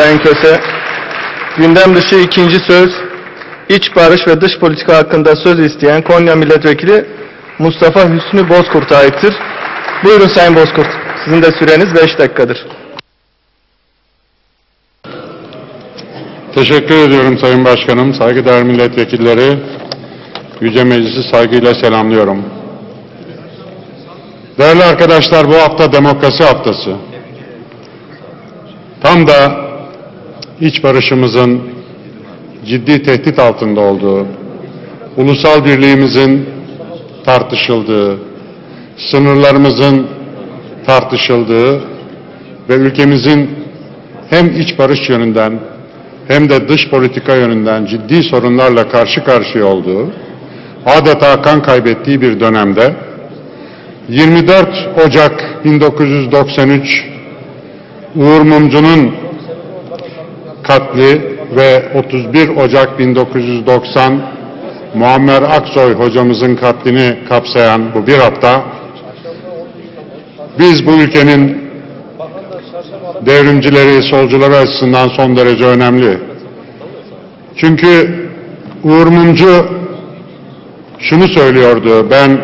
Sayın Köse. Gündem dışı ikinci söz, iç barış ve dış politika hakkında söz isteyen Konya Milletvekili Mustafa Hüsnü Bozkurt'a aittir. Buyurun Sayın Bozkurt. Sizin de süreniz 5 dakikadır. Teşekkür ediyorum Sayın Başkanım, saygıdeğer milletvekilleri. Yüce Meclisi saygıyla selamlıyorum. Değerli arkadaşlar bu hafta demokrasi haftası. Tam da iç barışımızın ciddi tehdit altında olduğu, ulusal birliğimizin tartışıldığı, sınırlarımızın tartışıldığı ve ülkemizin hem iç barış yönünden hem de dış politika yönünden ciddi sorunlarla karşı karşıya olduğu, adeta kan kaybettiği bir dönemde 24 Ocak 1993 Uğur Mumcu'nun katli ve 31 Ocak 1990 Muammer Aksoy hocamızın katlini kapsayan bu bir hafta biz bu ülkenin devrimcileri, solcuları açısından son derece önemli. Çünkü Uğur Mumcu şunu söylüyordu, ben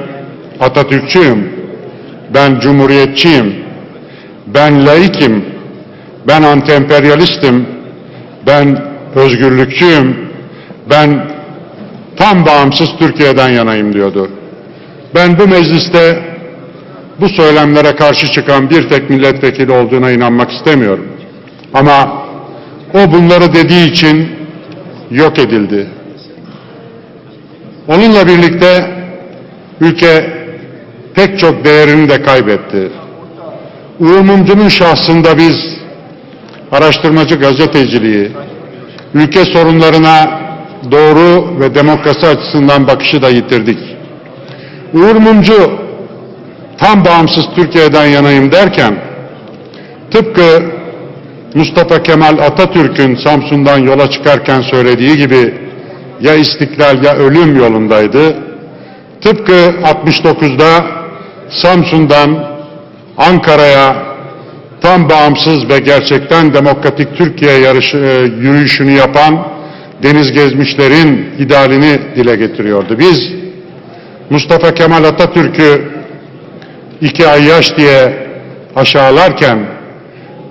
Atatürkçüyüm, ben Cumhuriyetçiyim, ben laikim, ben antemperyalistim, ben özgürlükçüyüm, ben tam bağımsız Türkiye'den yanayım diyordu. Ben bu mecliste bu söylemlere karşı çıkan bir tek milletvekili olduğuna inanmak istemiyorum. Ama o bunları dediği için yok edildi. Onunla birlikte ülke pek çok değerini de kaybetti. Uğur Mumcu'nun şahsında biz araştırmacı gazeteciliği, ülke sorunlarına doğru ve demokrasi açısından bakışı da yitirdik. Uğur Mumcu tam bağımsız Türkiye'den yanayım derken tıpkı Mustafa Kemal Atatürk'ün Samsun'dan yola çıkarken söylediği gibi ya istiklal ya ölüm yolundaydı. Tıpkı 69'da Samsun'dan Ankara'ya tam bağımsız ve gerçekten demokratik Türkiye yarışı, e, yürüyüşünü yapan deniz gezmişlerin idealini dile getiriyordu. Biz Mustafa Kemal Atatürk'ü iki ay yaş diye aşağılarken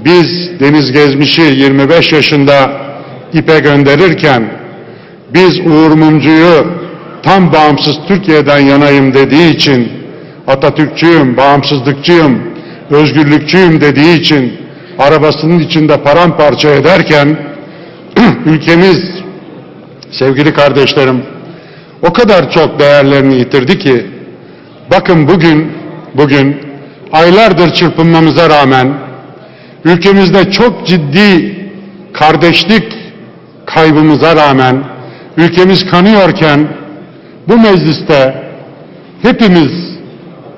biz Deniz Gezmiş'i 25 yaşında ipe gönderirken biz Uğur Mumcu'yu tam bağımsız Türkiye'den yanayım dediği için Atatürkçüyüm, bağımsızlıkçıyım, özgürlükçüyüm dediği için arabasının içinde paramparça ederken ülkemiz sevgili kardeşlerim o kadar çok değerlerini yitirdi ki bakın bugün bugün aylardır çırpınmamıza rağmen ülkemizde çok ciddi kardeşlik kaybımıza rağmen ülkemiz kanıyorken bu mecliste hepimiz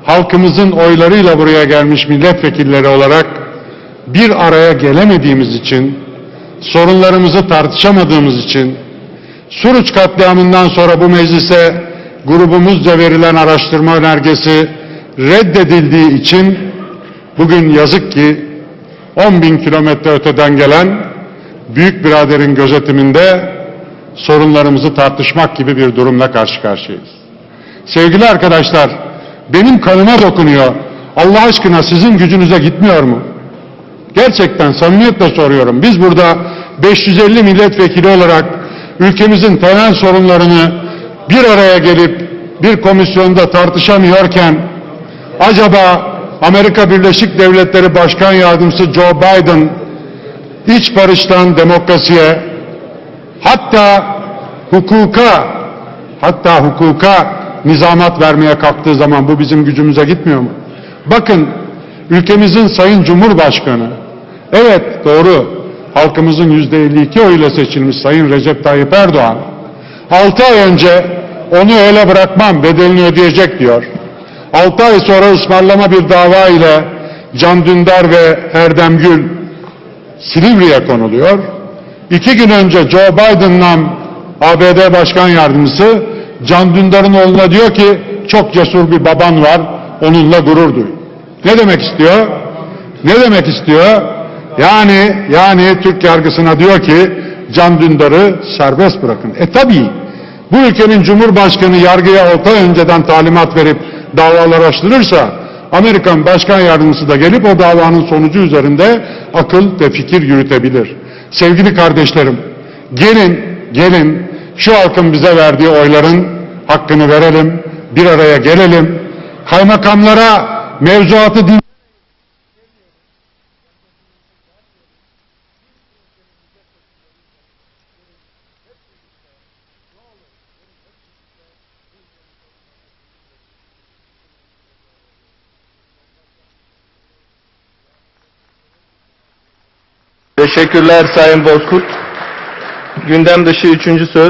halkımızın oylarıyla buraya gelmiş milletvekilleri olarak bir araya gelemediğimiz için sorunlarımızı tartışamadığımız için Suruç katliamından sonra bu meclise grubumuzca verilen araştırma önergesi reddedildiği için bugün yazık ki 10 bin kilometre öteden gelen büyük biraderin gözetiminde sorunlarımızı tartışmak gibi bir durumla karşı karşıyayız. Sevgili arkadaşlar, benim kanıma dokunuyor. Allah aşkına sizin gücünüze gitmiyor mu? Gerçekten samimiyetle soruyorum. Biz burada 550 milletvekili olarak ülkemizin temel sorunlarını bir araya gelip bir komisyonda tartışamıyorken acaba Amerika Birleşik Devletleri Başkan Yardımcısı Joe Biden iç barıştan demokrasiye hatta hukuka hatta hukuka nizamat vermeye kalktığı zaman bu bizim gücümüze gitmiyor mu? Bakın ülkemizin Sayın Cumhurbaşkanı evet doğru halkımızın yüzde 52 oyuyla seçilmiş Sayın Recep Tayyip Erdoğan 6 ay önce onu öyle bırakmam bedelini ödeyecek diyor. 6 ay sonra ısmarlama bir dava ile Can Dündar ve Erdem Gül Silivri'ye konuluyor. İki gün önce Joe Biden'la ABD Başkan Yardımcısı Can Dündar'ın oğluna diyor ki çok cesur bir baban var onunla gurur duy. Ne demek istiyor? Ne demek istiyor? Yani yani Türk yargısına diyor ki Can Dündar'ı serbest bırakın. E tabii bu ülkenin Cumhurbaşkanı yargıya orta önceden talimat verip davalar açtırırsa Amerikan Başkan Yardımcısı da gelip o davanın sonucu üzerinde akıl ve fikir yürütebilir. Sevgili kardeşlerim, gelin, gelin şu halkın bize verdiği oyların hakkını verelim, bir araya gelelim, kaymakamlara mevzuatı din Teşekkürler Sayın Bozkurt. Gündem dışı üçüncü söz